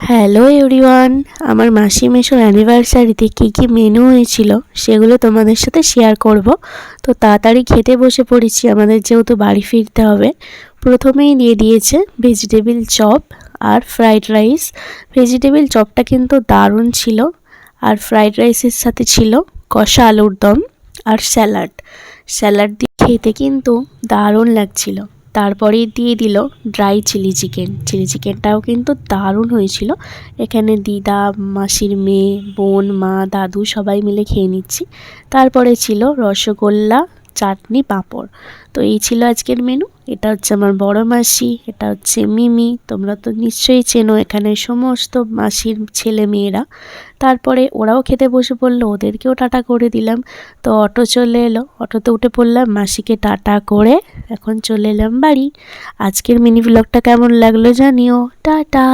Hello everyone আমার মাসি মেশোর অ্যানিভার্সারিতে কী কী menu হয়েছিল সেগুলো তোমাদের সাথে শেয়ার করব। তো তাড়াতাড়ি খেতে বসে পড়েছি, আমাদের যেহেতু বাড়ি ফিরতে হবে। প্রথমেই দিয়ে দিয়েছে ভেজিটেবিল চপ আর ফ্রাইড রাইস ভেজিটেবিল চপটা কিন্তু দারুণ ছিল আর ফ্রাইড রাইসের সাথে ছিল কষা আলুর দম আর স্যালাড স্যালাড দিয়ে খেতে কিন্তু দারুণ লাগছিল। তারপরেই দিয়ে দিল ড্রাই চিলি চিকেন চিলি চিকেনটাও কিন্তু দারুণ হয়েছিল। এখানে দিদা, মাসির মেয়ে, বোন, মা, দাদু সবাই মিলে খেয়ে নিচ্ছি। তারপরে ছিল রসগোল্লা চাটনি পাঁপড়। তো এই ছিল আজকের মেনু এটা হচ্ছে আমার বড় মাসি, এটা হচ্ছে মিমি। তোমরা তো নিশ্চয়ই চেনো এখানে সমস্ত মাসির ছেলে মেয়েরা। তারপরে ওরাও খেতে বসে পড়ল, ওদেরকেও টাটা করে দিলাম। তো অটো চলে এলো। অটোতে উঠে পড়লাম, মাসিকে টাটা করে এখন চলে এলাম বাড়ি। আজকের মিনি ব্লগটা কেমন লাগল জানিও। টাটা!